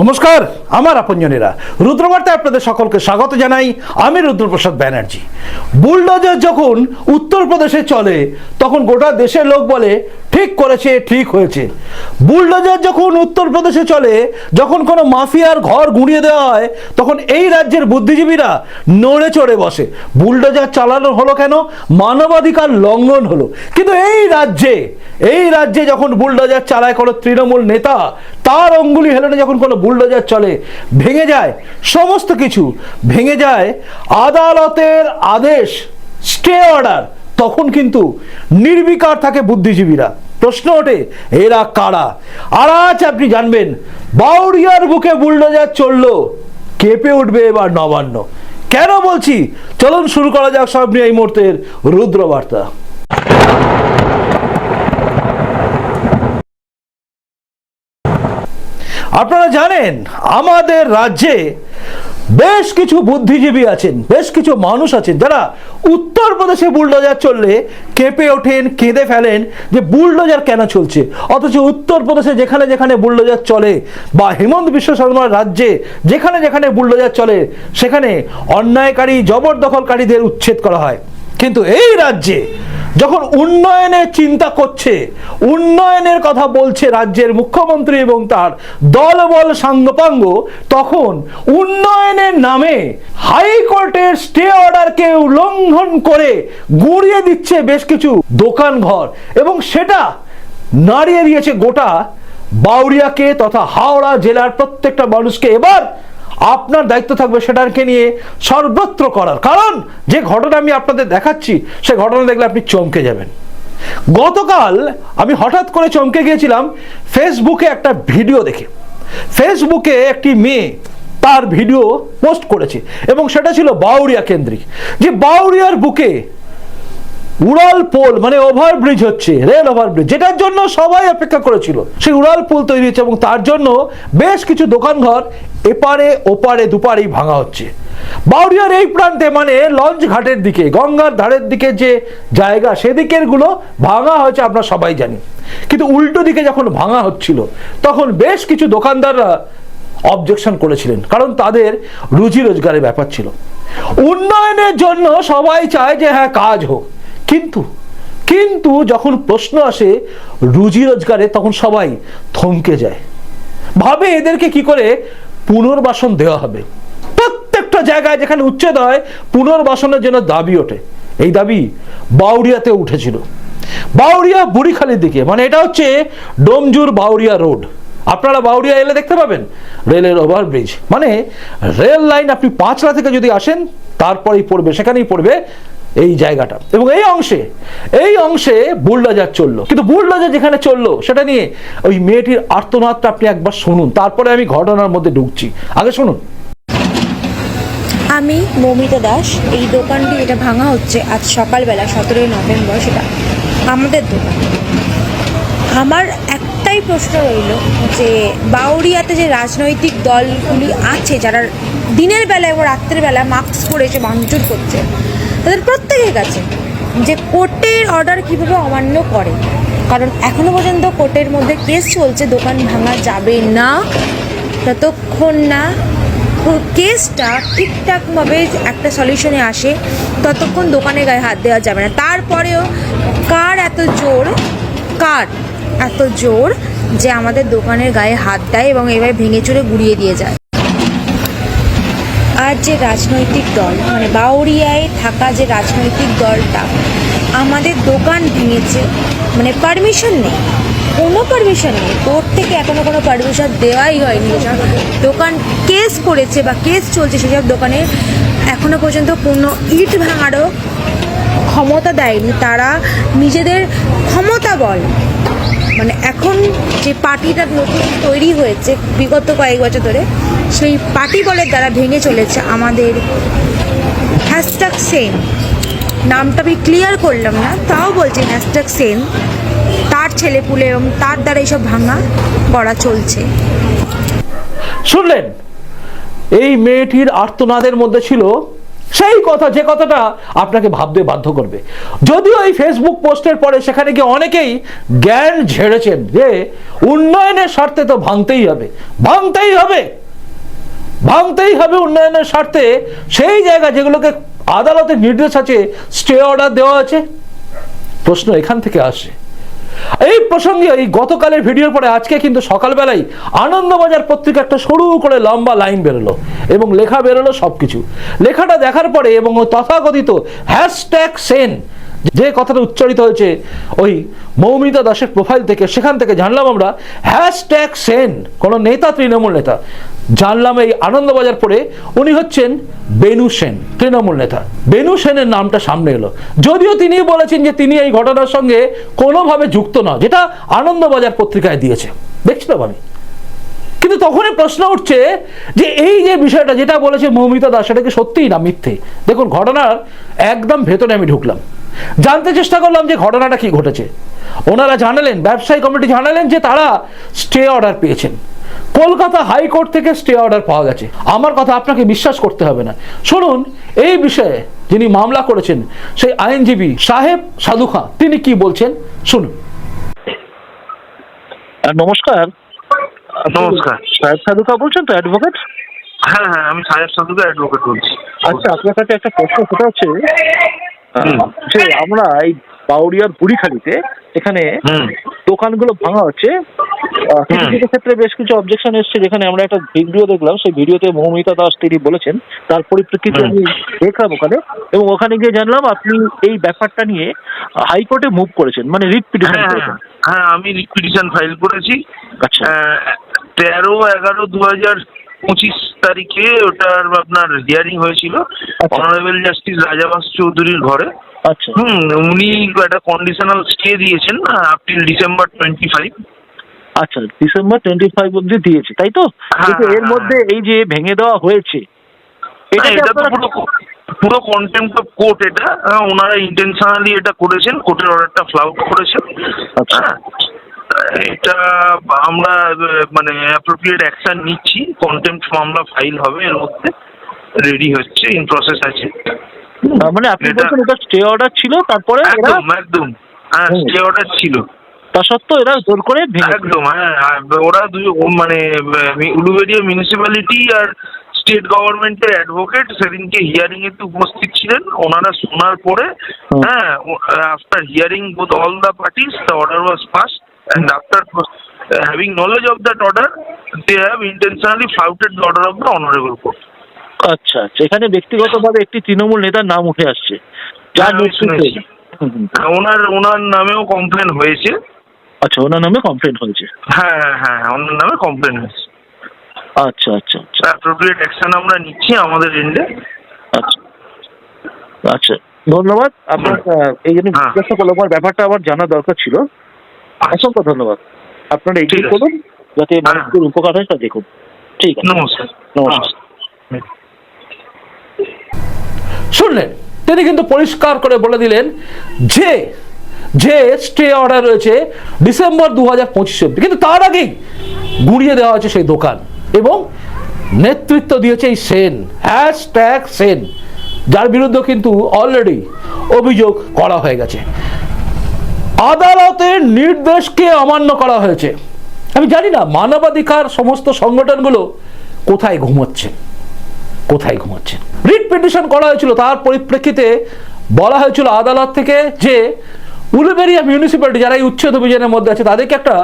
নমস্কার, আমার আপনজনেরা। রুদ্রবার্তায় আপনাদের সকলকে স্বাগত জানাই আমি রুদ্রপ্রসাদ ব্যানার্জি। বুলডোজার যখন উত্তরপ্রদেশে চলে, তখন গোটা দেশের লোক বলে ঠিক করেছে, ঠিক হয়েছে। বুলডোজার যখন উত্তরপ্রদেশে চলে, যখন কোনো মাফিয়ার ঘর গুঁড়িয়ে দেওয়া হয়, তখন এই রাজ্যের বুদ্ধিজীবীরা নড়ে চড়ে বসে। বুলডোজার চালানো হলো কেন? মানবাধিকার লঙ্ঘন হলো। কিন্তু এই রাজ্যে এই রাজ্যে যখন বুলডোজার চালায় কোনো তৃণমূল নেতা, তার অঙ্গুলি হেলনে যখন কোনো বুলডোজার চলে, ভেঙে যায়, সমস্ত কিছু ভেঙে যায়, আদালতের আদেশ, স্টে অর্ডার, তখন কিন্তু নির্বিকার থাকে বুদ্ধিজীবীরা। প্রশ্ন ওঠে, এরা কারা? আর আজ আপনি জানবেন। বাউরিয়ার বুকে বুলডোজার চলল, কেঁপে উঠবে এবার নবান্ন। কেন বলছি? চলুন শুরু করা যাক সব নিয়ে এই মুহূর্তের রুদ্রবার্তা। আপনারা জানেন, আমাদের রাজ্যে বেশ কিছু বুদ্ধিজীবী আছেন, বেশ কিছু মানুষ আছেন যারা উত্তরপ্রদেশে বুলডোজার চললে কেঁপে ওঠেন, কেঁদে ফেলেন যে বুলডোজার কেন চলছে? অথচ উত্তরপ্রদেশে যেখানে যেখানে বুলডোজার চলে বা হেমন্ত বিশ্ব শর্মার রাজ্যে যেখানে যেখানে বুলডোজার চলে, সেখানে অন্যায়কারী, জবরদখলকারীদের উচ্ছেদ করা হয়। কিন্তু এই রাজ্যে যখন উন্নয়নের চিন্তা করছে, উন্নয়নের কথা বলছে রাজ্যের মুখ্যমন্ত্রী এবং তার দলবল সাঙ্গপাঙ্গ, তখন উন্নয়নের নামে হাইকোর্টের স্টে অর্ডারকে উল্লঙ্ঘন করে গুঁড়িয়ে দিচ্ছে বেশ কিছু দোকান ঘর এবং সেটা নাড়িয়ে দিয়েছে গোটা বাউরিয়াকে তথা হাওড়া জেলার প্রত্যেকটা মানুষকে। এবার আপনার দায়িত্ব থাকবে সেটাকে নিয়ে সর্বত্র করার। কারণ যে ঘটনা আমি আপনাদের দেখাচ্ছি, সে ঘটনা দেখলে আপনি চমকে যাবেন। গতকাল আমি হঠাৎ করে চমকে গিয়েছিলাম ফেসবুকে একটা ভিডিও দেখে। ফেসবুকে একটি মেয়ে তার ভিডিও পোস্ট করেছে এবং সেটা ছিল বাউরিয়া কেন্দ্রিক। যে বাউরিয়ার বুকে উড়াল পোল মানে ওভারব্রিজ হচ্ছে রেল ওভারব্রিজ যেটার জন্য সবাই অপেক্ষা করেছিল। সেই উড়াল পোল তৈরি হচ্ছে এবং তার জন্য বেশ কিছু দোকানঘর এপারে, ওপারে, দুপারেই ভাঙা হচ্ছে। বাউরিয়ার এই প্রান্তে মানে লঞ্চ ঘাটের দিকে, গঙ্গার ধারের দিকে যে জায়গা সেদিকেরগুলো ভাঙা হয়েছে, আমরা সবাই জানি। কিন্তু উল্টো দিকে যখন ভাঙা হচ্ছিল, তখন বেশ কিছু দোকানদাররা অবজেকশন করেছিলেন, কারণ তাদের রুজি রোজগারের ব্যাপার ছিল। উন্নয়নের জন্য সবাই চায় যে হ্যাঁ কাজ হোক। কিন্তু কিন্তু যখন প্রশ্ন আসে রুজি রোজগারে, তখন সবাই থমকে যায়। ভাবে এদেরকে কি করে? পুনর্বাসন দেওয়া হবে। প্রত্যেকটা জায়গায় যেখানে উচ্ছেদ হয়, পুনর্বাসনের জন্য দাবি ওঠে। এই দাবি বাউরিয়াতে উঠেছিল। বাউরিয়া বুড়িখালির দিকে মানে এটা হচ্ছে ডোমজুর বাউরিয়া রোড। আপনারা বাউরিয়া এলে দেখতে পাবেন, রেলের ওভারব্রিজ। মানে রেল লাইন আপনি পাঁচলা থেকে যদি আসেন, তারপরেই পড়বে, সেখানেই পড়বে এই জায়গাটা। এবং এই অংশে এই অংশে বুলডোজার চলল। কিন্তু বুলডোজার যেখানে চলল, সেটা নিয়ে ওই মেয়েটির আর্তনাদটা আপনি একবার শুনুন। তারপরে আমি ঘটনার মধ্যে ঢুকছি। আগে শুনুন। আমি মৌমিতা দাস, এই দোকানটি এটা ভাঙা হচ্ছে আজ সকালবেলা, সতেরোই নভেম্বর সেটা আমাদের দোকান। আমার একটাই প্রশ্ন রইল যে বাউরিয়াতে যে রাজনৈতিক দলগুলি আছে, যারা দিনের বেলা এবং রাত্রের বেলা মাস্ক পরে এসে ভাঙচুর করছে তাদের প্রত্যেকের কাছে যে কোর্টের অর্ডার কীভাবে অমান্য করে। কারণ এখনও পর্যন্ত কোর্টের মধ্যে কেস চলছে, দোকান ভাঙা যাবে না, ততক্ষণ না কেসটা ঠিকঠাকভাবে একটা সলিউশনে আসে, ততক্ষণ দোকানের গায়ে হাত দেওয়া যাবে না। তারপরেও কার এত জোর? কার এত জোর যে আমাদের দোকানের গায়ে হাত দেয় এবং এবার ভেঙে চুরে গুড়িয়ে দিয়ে যায়? আর যে রাজনৈতিক দল মানে বাউরিয়ায় থাকা যে রাজনৈতিক দলটা, আমাদের দোকান ভেঙেছে মানে পারমিশন নেই, কোনো পারমিশন নেই। কোর্ট থেকে এখনও কোনো পারমিশন দেওয়াই হয়নি। যেসব দোকান কেস করেছে বা কেস চলছে সেসব দোকানে এখনও পর্যন্ত কোনো ইট ভাঙারও ক্ষমতা দেয়নি। তারা নিজেদের ক্ষমতা বল মানে এখন যে পার্টিটা নতুন তৈরি হয়েছে, বিগত কয়েক বছর ধরে, সেই পার্টি বলের দ্বারা ভেঙে চলেছে আমাদের হ্যাশট্যাগ সেম নামটা আমি ক্লিয়ার করলাম না, তাও বলছি হ্যাশট্যাগ সেম তার ছেলেপুলে এবং তার দ্বারা এইসব ভাঙা করা চলছে। শুনলেন? এই মেয়েটির আর্তনাদের মধ্যে ছিল সেই কথা, যে কথাটা আপনাকে ভাবতে বাধ্য করবে। যদিও এই ফেসবুক পোস্টের পরে সেখানে গিয়ে অনেকেই জ্ঞান ঝেড়েছেন যে উন্নয়নের স্বার্থে তো ভাঙতেই হবে। ভাঙতেই হবে! ভাঙতেই হবে উন্নয়নের স্বার্থে। সেই জায়গা যেগুলোকে আদালতের নির্দেশ আছে, স্টে অর্ডার দেওয়া আছে। প্রশ্ন এখান থেকে আসে। এই প্রসঙ্গে এই গতকালের ভিডিওর পরে আজকে কিন্তু সকালবেলায় আনন্দবাজার পত্রিকা একটা সরু করে লম্বা লাইন বেরোলো এবং লেখা বেরোলো সব কিছু লেখাটা দেখার পরে এবং তথাকথিত হ্যাশট্যাগ সেন যে কথাটা উচ্চারিত হয়েছে ওই মৌমিতা দাসের প্রোফাইল থেকে, সেখান থেকে জানলাম আমরা হ্যাশট্যাগ সেন কোনো নেতা, তৃণমূল নেতা। জানলাম এই আনন্দবাজার পরে উনি হচ্ছেন বেনু সেন, তৃণমূল নেতা। বেনু সেনের নামটা সামনে এলো। যদিও তিনি বলেছেন যে তিনি এই ঘটনার সঙ্গে কোনোভাবে যুক্ত না যেটা আনন্দবাজার পত্রিকায় দিয়েছে। দেখছিলাম আমি কিন্তু তখনই প্রশ্ন উঠছে যে এই যে বিষয়টা, যেটা বলেছে মৌমিতা দাস, সেটা কি সত্যিই না মিথ্যে? দেখুন, ঘটনার একদম ভেতরে আমি ঢুকলাম। জানতে চেষ্টা করলাম যে ঘটনাটা কি ঘটেছে। ওনারা জানালেন ব্যবসায়ী কমিটি জানালেন যে তারা স্টে অর্ডার পেয়েছেন। কলকাতা হাইকোর্ট থেকে স্টে অর্ডার পাওয়া গেছে। আমার কথা আপনাকে বিশ্বাস করতে হবে না। শুনুন এই বিষয়ে যিনি মামলা করেছেন সেই আইনজীবী সাহেব সাধু খাঁ তিনি কি বলছেন? শুনুন। নমস্কার। নমস্কার। সাহেব সাধুকা বলছেন তো অ্যাডভোকেট হ্যাঁ হ্যাঁ আমি সাহেব সাধুকে অ্যাডভোকেট বলছি। আচ্ছা আপনার কাছে একটা প্রশ্ন সেটা হচ্ছে। যে আমরা এই বাউরিয়ার বুড়িখালিতে এখানে দোকানগুলো ভাঙা হচ্ছে। কিছু কিছু ক্ষেত্রে বেশ কিছু অবজেকশন এসছে। যেখানে আমরা একটা ভিডিও দেখলাম। সেই ভিডিওতে মৌমিতা দাস তিনি বলেছেন তার পরিপ্রেক্ষিতে আমি দেখলাম ওখানে এবং ওখানে গিয়ে জানলাম আপনি এই ব্যাপারটা নিয়ে হাইকোর্টে মুভ করেছেন। মানে রিট পিটিশন হ্যাঁ করেছেন। হ্যাঁ, আমি রিপিটিশন ফাইল করেছি। আচ্ছা। তেরো এগারো দু হাজার পঁচিশ তারিখে ওটার আপনার হিয়ারিং হয়েছিল। আচ্ছা। অনারেবল জাস্টিস রাজাবাস চৌধুরীর ঘরে। আচ্ছা। হুম উনি একটা কন্ডিশনাল স্টে দিয়েছেন up till December twenty five আচ্ছা ডিসেম্বর টোয়েন্টি ফাইভ অব্দি দিয়েছে তাই তো? হ্যাঁ, কিন্তু এর হ্যাঁ, মধ্যে এই যে ভেঙে দেওয়া হয়েছে এটা তো পুরো পুরো কন্টেম্প অফ কোর্ট এটা। হ্যাঁ, ওনারা ইন্টেনশনালি এটা করেছেন কোর্টের অর্ডারটা ফ্লাউট করেছেন। আচ্ছা। হ্যাঁ, এটা আমরা মানে অ্যাপ্রোপ্রিয়েট অ্যাকশন নিচ্ছি। কন্টেম্প মামলা ফাইল হবে এর মধ্যে রেডি হচ্ছে ইন প্রসেস আছে। মানে আপনি বলছেন এটা স্টে অর্ডার ছিল তারপরে একদম একদম। হ্যাঁ স্টে অর্ডার ছিল। তা সত্ত্বেও এরা জোর করে একদম হ্যাঁ ওরা দুই মানে উলুবেড়িয়া মিউনিসিপ্যালিটি আর স্টেট গভর্নমেন্টের অ্যাডভোকেট সেদিনকে হিয়ারিং এতে উপস্থিত ছিলেন। ওনারা শোনার পরে হ্যাঁ after hearing both all the parties the order was pass and after having knowledge of that order they have intentionally flouted the order of the honourable court আচ্ছা আচ্ছা। এখানে ব্যক্তিগতভাবে একটি তৃণমূল নেতার নাম উঠে আসছে। যার হ্যাঁ, নেতৃত্বে। হুম, হুম। ওনার ওনার নামেও কমপ্লেন হয়েছে। আচ্ছা ওনার নামে কমপ্লেন হয়েছে? হ্যাঁ হ্যাঁ হ্যাঁ ওনার নামে কমপ্লেন হয়েছে। আচ্ছা আচ্ছা আচ্ছা। অ্যাপ্রোপ্রিয়েট অ্যাকশন আমরা নিচ্ছি আমাদের এন্ডে আচ্ছা। আচ্ছা ধন্যবাদ। আপনার এই জন্য হ্যাঁ। জিজ্ঞাসা করলাম আমার ব্যাপারটা আমার জানা দরকার ছিল। অসংখ্য ধন্যবাদ। আপনারা এগিয়ে করুন যাতে হ্যাঁ। মানুষের উপকার হয় তা দেখুন। ঠিক আছে। নমস্কার। নমস্কার। শুনলেন তিনি কিন্তু পরিষ্কার করে বলে দিলেন যে যে স্টে অর্ডার রয়েছে ডিসেম্বর দু হাজার পঁচিশ অব্দি কিন্তু তার আগেই গুড়িয়ে দেওয়া হয়েছে সেই দোকান এবং নেতৃত্ব দিয়েছে এই সেন হ্যাশট্যাগ সেন যার বিরুদ্ধে কিন্তু অলরেডি অভিযোগ করা হয়ে গেছে। আদালতের নির্দেশকে অমান্য করা হয়েছে। আমি জানি না মানবাধিকার সমস্ত সংগঠনগুলো কোথায় ঘুমোচ্ছে। কোথায় ঘুমাচ্ছেন রিট পিটিশন করা হয়েছিল, তার পরিপ্রেক্ষিতে বলা হয়েছিল আদালত থেকে যে উলুবেরিয়া মিউনিসিপ্যালিটি যারা এই উচ্ছেদ অভিযানের মধ্যে আছে, তাদেরকে একটা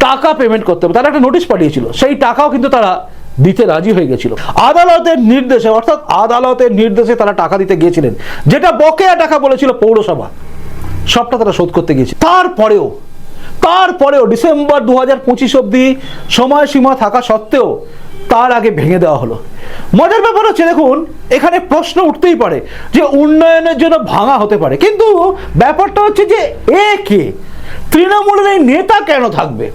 টাকা পেমেন্ট করতে হবে। তারা একটা নোটিশ পাঠিয়েছিল। সেই টাকাও কিন্তু তারা দিতে রাজি হয়ে গেছিল। আদালতের নির্দেশে, অর্থাৎ আদালতের নির্দেশে তারা টাকা দিতে গিয়েছিলেন, যেটা বকেয়া টাকা বলেছিল পৌরসভা। সবটা তারা শোধ করতে গিয়েছে। তারপরেও তারপরেও ডিসেম্বর দু হাজার পঁচিশ অব্দি সময়সীমা থাকা সত্ত্বেও তার আগে ভেঙে দেওয়া হলো। মজার ব্যাপার হচ্ছে, দেখুন, এখানে প্রশ্ন উঠতেই পারে যে উন্নয়নের জন্য ভাঙা হতে পারে। কিন্তু ব্যাপারটা হচ্ছে যে এ কে? তৃণমূলের এই নেতা কেন থাকবে?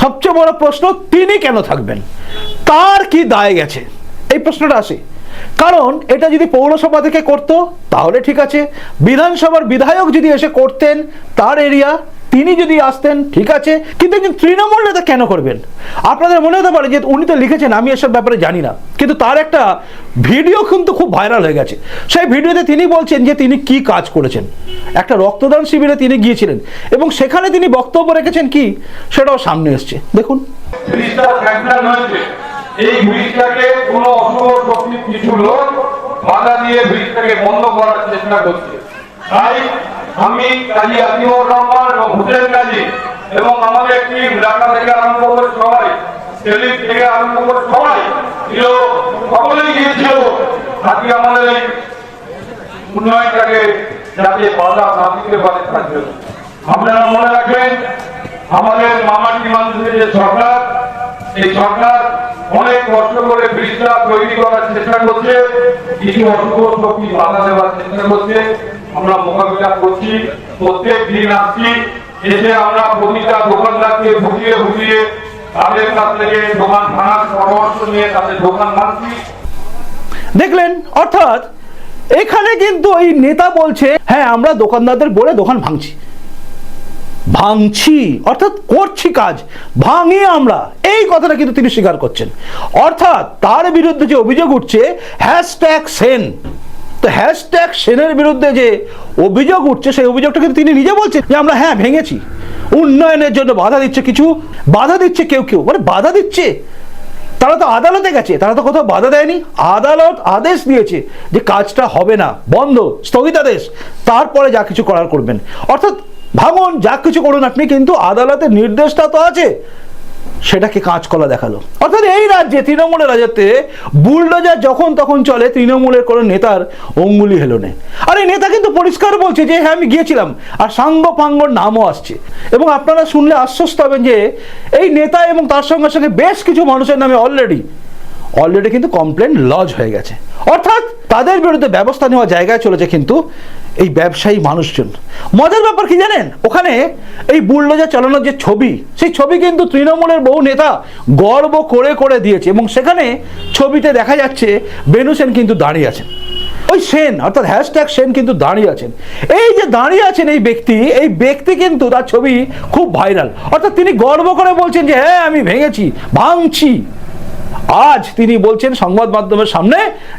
সবচেয়ে বড় প্রশ্ন, তিনি কেন থাকবেন? তার কি দায় গেছে? এই প্রশ্নটা আসে। কারণ এটা যদি পৌরসভা থেকে করতো, তাহলে ঠিক আছে। বিধানসভার বিধায়ক যদি এসে করতেন, তার এরিয়া, তিনি যদি আসতেন, ঠিক আছে। কিন্তু একজন তৃণমূল নেতা কেন করবেন? আপনাদের মনে হতে পারে যে উনি তো লিখেছেন, আমি এসব ব্যাপারে জানি না। কিন্তু তার একটা ভিডিও কিন্তু খুব ভাইরাল হয়ে গেছে। সেই ভিডিওতে তিনি বলছেন যে তিনি কি কাজ করেছেন। একটা রক্তদান শিবিরে তিনি গিয়েছিলেন এবং সেখানে তিনি বক্তব্য রেখেছেন কি? সেটাও সামনে এসছে। দেখুন। এই ব্রিজটাকে কোনো অশুভ শক্তির কিছু লোক বাধা দিয়ে ব্রিজটাকে বন্ধ করার চেষ্টা করছে। তাই আমি কাজী আতিমুর রহমান এবং হোসেন কাজী এবং আমাদের টিম ঢাকা থেকে আরম্ভ করে সবাই দিল্লি থেকে আরম্ভ করে সবাই সকলেই গিয়েছিল। আজকে আমাদের এই উন্নয়নটাকে যাতে বাধা না দিতে পারে তার জন্য। আপনারা মনে রাখবেন, আমাদের মামাটি মানুষের যে সরকার এই সরকার অনেক কষ্ট করে ব্রিজটা তৈরি করার চেষ্টা করছে, কিছু অশুভ শক্তি বাধা দেওয়ার চেষ্টা করছে। আমরা মোকাবিলা করছি, প্রত্যেক দিন আসছি, এসে আমরা প্রতিটা দোকানদারকে বুঝিয়ে বুঝিয়ে তাদের কাছ থেকে দোকান ভাঙার পরামর্শ নিয়ে তাদের দোকান ভাঙছি দেখলেন, অর্থাৎ এখানে কিন্তু এই নেতা বলছে হ্যাঁ আমরা দোকানদারদের বলে দোকান ভাঙছি। ভাঙছি, অর্থাৎ করছি কাজ ভাঙি আমরা, এই কথাটা কিন্তু তিনি স্বীকার করছেন। অর্থাৎ তার বিরুদ্ধে যে অভিযোগ উঠছে হ্যাশট্যাগ সেন তো হ্যাশট্যাগ সেনের বিরুদ্ধে যে অভিযোগ উঠছে, সেই অভিযোগটা কিন্তু তিনি নিজে বলছেন যে আমরা হ্যাঁ ভেঙেছি। উন্নয়নের জন্য বাধা দিচ্ছে কিছু, বাধা দিচ্ছে কেউ কেউ। মানে বাধা দিচ্ছে? তারা তো আদালতে গেছে, তারা তো কোথাও বাধা দেয়নি। আদালত আদেশ দিয়েছে যে কাজটা হবে না, বন্ধ, স্থগিতাদেশ। তারপরে যা কিছু করার করবেন। অর্থাৎ ভাঙুন, যা কিছু করুন আপনি, কিন্তু আদালতের নির্দেশটা তো আছে। সেটাকে কাঁচকলা দেখাল। অর্থাৎ এই রাজ্যে, তৃণমূলের রাজ্যতে বুলডোজার যখন তখন চলে, তৃণমূলের কোনো নেতার অঙ্গুলি হেলো হেলনে আর এই নেতা কিন্তু পরিষ্কার বলছে যে হ্যাঁ আমি গিয়েছিলাম, আর সাঙ্গ পাঙ্গর নামও আসছে। এবং আপনারা শুনলে আশ্বস্ত হবেন যে, এই নেতা এবং তার সঙ্গে সঙ্গে বেশ কিছু মানুষের নামে অলরেডি অলরেডি কিন্তু কমপ্লেন লজ হয়ে গেছে। অর্থাৎ তাদের বিরুদ্ধে ব্যবস্থা নেওয়া জায়গায় চলেছে কিন্তু এই ব্যবসায়ী মানুষজন। মজার ব্যাপার কি জানেন? ওখানে এই বুলডোজার চালানোর যে ছবি, সেই ছবি কিন্তু তৃণমূলের বহু নেতা গর্ব করে করে দিয়েছে এবং সেখানে ছবিতে দেখা যাচ্ছে বেনু সেন কিন্তু দাঁড়িয়ে আছেন। ওই সেন, অর্থাৎ হ্যাশট্যাগ সেন কিন্তু দাঁড়িয়ে আছেন। এই যে দাঁড়িয়ে আছেন এই ব্যক্তি এই ব্যক্তি কিন্তু তার ছবি খুব ভাইরাল। অর্থাৎ তিনি গর্ব করে বলছেন যে হ্যাঁ আমি ভেঙেছি, ভাঙছি। আজ তিনি বলছেন সংবাদ মাধ্যমের সামনে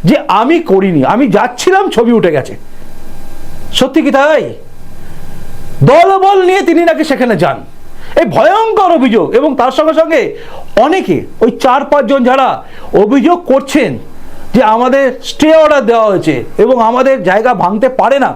যে, আমি করিনি, আমি যাচ্ছিলাম, ছবি উঠে গেছে। সত্যি কি তাই? দলবল নিয়ে তিনি নাকি সেখানে যান। এই ভয়ঙ্কর অভিযোগ এবং তার সঙ্গে সঙ্গে অনেকে, ওই চার পাঁচজন যারা অভিযোগ করছেন যে আমাদের স্টে অর্ডার দেওয়া হয়েছে এবং আমাদের জায়গা ভাঙতে পারে না।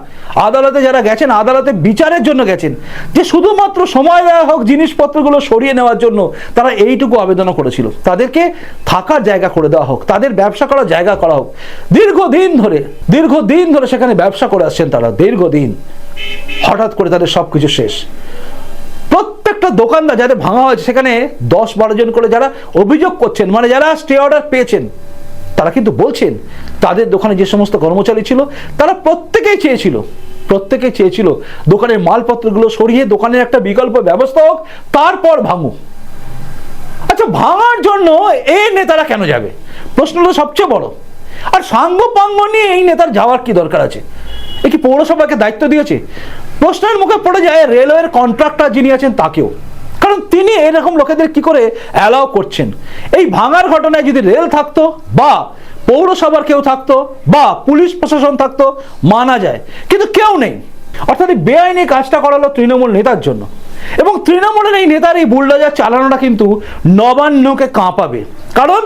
আদালতে যারা গেছেন, আদালতে বিচারের জন্য গেছেন। যে শুধুমাত্র সময় দেওয়া হোক, জিনিসপত্রগুলো সরিয়ে নেওয়ার জন্য তারা এইটুকু আবেদনও করেছিল। তাদেরকে থাকার জায়গা করে দেওয়া হোক, তাদের ব্যবসা করার জায়গা করা হোক। দীর্ঘদিন ধরে দীর্ঘদিন ধরে সেখানে ব্যবসা করে আসছেন তারা, দীর্ঘদিন। হঠাৎ করে তাদের সব কিছু শেষ। প্রত্যেকটা দোকানদার যাদের ভাঙা হয়েছে, সেখানে দশ বারো জন করে যারা অভিযোগ করছেন মানে যারা স্টে অর্ডার পেয়েছেন তারা কিন্তু বলছেন, তাদের দোকানে যে সমস্ত কর্মচারী ছিল, তারা প্রত্যেকেই চেয়েছিল প্রত্যেকেই চেয়েছিল দোকানের মালপত্রগুলো সরিয়ে দোকানের একটা বিকল্প ব্যবস্থা হোক, তারপর ভাঙু আচ্ছা ভাঙার জন্য এই নেতারা কেন যাবে? প্রশ্নটা সবচেয়ে বড়। আর সাঙ্গ পাঙ্গ নিয়ে এই নেতার যাওয়ার কি দরকার আছে? এ কি পৌরসভাকে দায়িত্ব দিয়েছে? প্রশ্নের মুখে পড়ে যায়, রেলওয়ের কন্ট্রাক্টর যিনি আছেন, তাকেও। কারণ তিনি এরকম লোকেদের কি করে অ্যালাউ করছেন? এই ভাঙার ঘটনায় যদি রেল থাকতো বা পৌরসভার কেউ থাকতো বা পুলিশ প্রশাসন থাকতো, মানা যায়। কিন্তু কেউ নেই। অর্থাৎ এই বেআইনি কাজটা করালো তৃণমূল নেতার জন্য। এবং তৃণমূলের এই নেতার এই বুলডোজার চালানোটা কিন্তু নবান্নকে কাঁপাবে। কারণ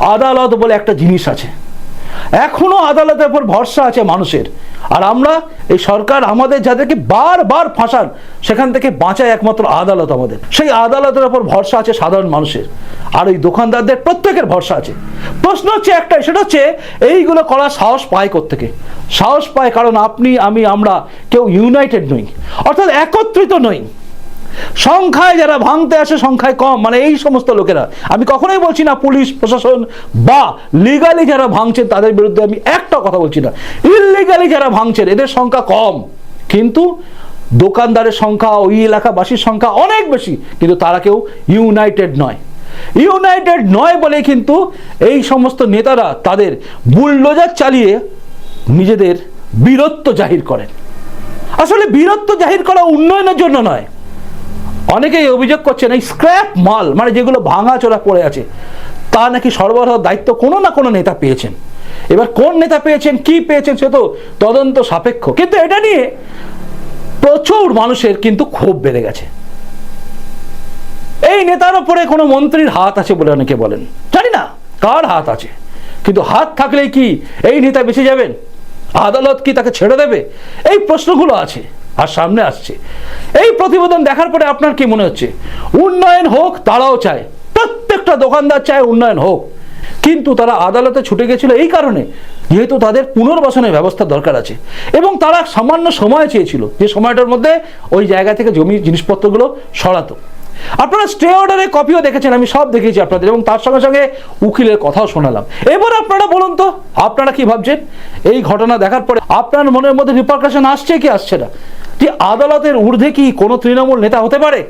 আদালত বলে একটা জিনিস আছে। এখনও আদালতের উপর ভরসা আছে মানুষের। আর আমরা এই সরকার আমাদের যাদেরকে বারবার ফাঁসান, সেখান থেকে বাঁচায় একমাত্র আদালত আমাদের। সেই আদালতের ওপর ভরসা আছে সাধারণ মানুষের। আর ওই দোকানদারদের প্রত্যেকের ভরসা আছে। প্রশ্ন হচ্ছে একটাই, সেটা হচ্ছে এইগুলো করার সাহস পায় কোত্থেকে? সাহস পায় কারণ আপনি, আমি, আমরা কেউ ইউনাইটেড নই। অর্থাৎ একত্রিত নই। সংখ্যায় যারা ভাঙতে আসে, সংখ্যায় কম। মানে এই সমস্ত লোকেরা। আমি কখনোই বলছি না পুলিশ, প্রশাসন বা লিগালি যারা ভাঙছেন, তাদের বিরুদ্ধে আমি একটা কথা বলছি না। ইলিগালি যারা ভাঙছেন, এদের সংখ্যা কম। কিন্তু দোকানদারের সংখ্যা, ওই এলাকাবাসীর সংখ্যা অনেক বেশি। কিন্তু তারা কেউ ইউনাইটেড নয়। ইউনাইটেড নয় বলে কিন্তু এই সমস্ত নেতারা তাদের বুলডোজার চালিয়ে নিজেদের বীরত্ব জাহির করেন। আসলে বীরত্ব জাহির করা উন্নয়নের জন্য নয়। অনেকেই অভিযোগ করছেন, এই স্ক্র্যাপ মাল মানে যেগুলো ভাঙা চোরা পড়ে আছে, তা নাকি সরবরাহ দায়িত্ব কোনো না কোনো নেতা পেয়েছেন। এবার কোন নেতা পেয়েছেন, কি পেয়েছেন, সে তো তদন্ত সাপেক্ষ। কিন্তু এটা নিয়ে প্রচুর মানুষের কিন্তু ক্ষোভ বেড়ে গেছে। এই নেতার ওপরে কোনো মন্ত্রীর হাত আছে বলে অনেকে বলেন। জানি না কার হাত আছে। কিন্তু হাত থাকলেই কি এই নেতা বেঁচে যাবেন? আদালত কি তাকে ছেড়ে দেবে? এই প্রশ্নগুলো আছে। আর সামনে আসছে। এই প্রতিবেদন দেখার পরে আপনার কি মনে হচ্ছে? উন্নয়ন হোক, তারাও চায়। প্রত্যেকটা দোকানদার চায় উন্নয়ন হোক। কিন্তু তারা আদালতে ছুটে গেছিল এই কারণে, যেহেতু তাদের পুনর্বাসনের ব্যবস্থা দরকার আছে। এবং তারা সামান্য সময় চেয়েছিল যে সময়টার মধ্যে ওই জায়গা থেকে জমি জিনিসপত্রগুলো সরাতো। আপনারা স্টে অর্ডারের কপিও দেখেছেন, আমি সব দেখেছি আপনাদের, এবং তার সঙ্গে সঙ্গে উকিলের কথাও শোনালাম। এবার আপনারা বলুন তো, আপনারা কি ভাবছেন? এই ঘটনা দেখার পরে আপনার মনের মধ্যে রিপার্কাশন আসছে কি আসছে না? যে আদালতের ঊর্ধ্বে কি কোনো তৃণমূল নেতা হতে পারে?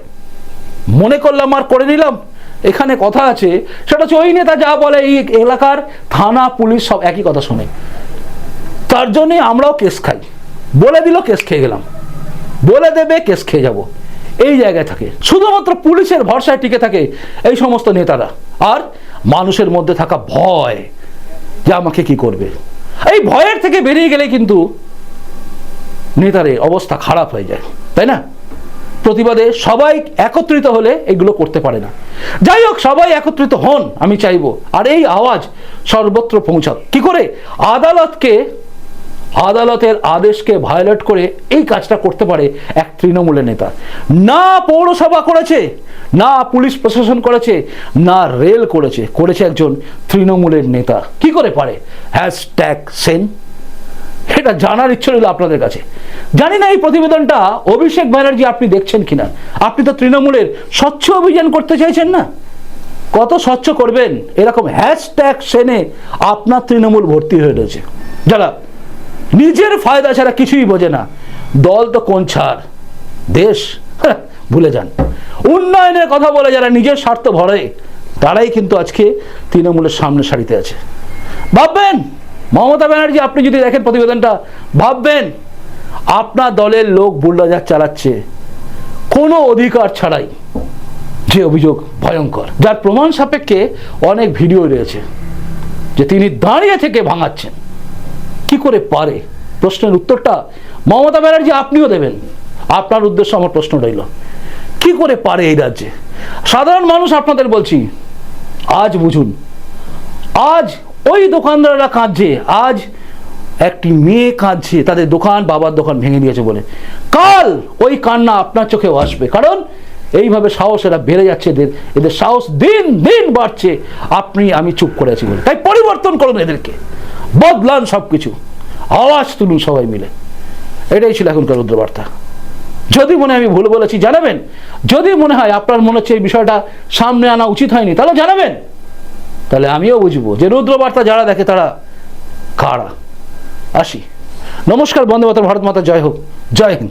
মনে করলাম আর করে নিলাম। এখানে কথা আছে, সেটা হচ্ছে ওই নেতা যা বলে এই এলাকার থানা, পুলিশ সব একই কথা শোনে। তার জন্যই আমরাও কেস খাই। বলে দিল কেস খেয়ে গেলাম। বলে দেবে, কেস খেয়ে যাব। এই জায়গায় থাকে। শুধুমাত্র পুলিশের ভরসায় টিকে থাকে এই সমস্ত নেতারা। আর মানুষের মধ্যে থাকা ভয় যে আমাকে কি করবে? এই ভয়ের থেকে বেরিয়ে গেলে কিন্তু নেতারের অবস্থা খারাপ হয়ে যায়, তাই না? প্রতিবাদে সবাই একত্রিত হলে এগুলো করতে পারে না। যাই হোক, সবাই একত্রিত হন, আমি চাইব। আর এই আওয়াজ সর্বত্র পৌঁছাক। কি করে? আদালতকে, আদালতের আদেশকে ভায়োলেট করে এই কাজটা করতে পারে এক তৃণমূলের নেতা। না পৌরসভা করেছে, না পুলিশ প্রশাসন করেছে, না রেল করেছে করেছে একজন তৃণমূলের নেতা। কি করে পারে? হ্যাশট্যাগ সেন এটা জানার ইচ্ছে রইল আপনাদের কাছে। জানি না এই প্রতিবেদনটা অভিষেক ব্যানার্জি আপনি দেখছেন কিনা। আপনি তো তৃণমূলের স্বচ্ছ অভিযান করতে চাইছেন না? কত স্বচ্ছ করবেন? এরকম হ্যাশট্যাগ সেনে আপনার তৃণমূল ভর্তি হয়ে রয়েছে। যারা নিজের ফায়দা ছাড়া কিছুই বোঝে না দল তো কোন ছাড়? দেশ? হ্যাঁ, ভুলে যান। উন্নয়নের কথা বলে যারা নিজের স্বার্থ ভরে তারাই কিন্তু আজকে তৃণমূলের সামনে সারিতে আছে। ভাববেন? মমতা ব্যানার্জি, আপনি যদি দেখেন প্রতিবেদনটা, ভাববেন আপনার দলের লোক বুলডোজার চালাচ্ছে। কোনো অধিকার ছাড়াই যে অভিযোগ ভয়ঙ্কর, যার প্রমাণ সাপেক্ষে অনেক ভিডিও রয়েছে যে তিনি দাঁড়িয়ে থেকে ভাঙাচ্ছেন। কি করে পারে? প্রশ্নের উত্তরটা মমতা ব্যানার্জি আপনিও দেবেন। আপনার উদ্দেশ্য, আমার প্রশ্ন রইল। কি করে পারে এই রাজ্যে? সাধারণ মানুষ আপনাদের বলছি, আজ বুঝুন, আজ ওই দোকানদাররা কাঁদছে। আজ একটি মেয়ে কাঁদছে, তাদের দোকান, বাবার দোকান ভেঙে দিয়েছে বলে। কাল ওই কান্না আপনার চোখেও আসবে, কারণ এইভাবে সাহস এরা বেড়ে যাচ্ছে, এদের এদের সাহস দিন দিন বাড়ছে। আপনি, আমি চুপ করে আছি বলে। তাই পরিবর্তন করুন এদেরকে। বদলান সব কিছু আওয়াজ তুলুন সবাই মিলে। এটাই ছিল এখনকার রুদ্রবার্তা। যদি মনে আমি ভুল বলেছি, জানাবেন। যদি মনে হয় আপনার মনে হচ্ছে এই বিষয়টা সামনে আনা উচিত হয়নি, তাহলে জানাবেন। তাহলে আমিও বুঝব যে রুদ্রবার্তা যারা দেখে তারা কারা? আসি। নমস্কার, বন্দে ভারত মাতা, জয় হোক। জয় হিন্দ।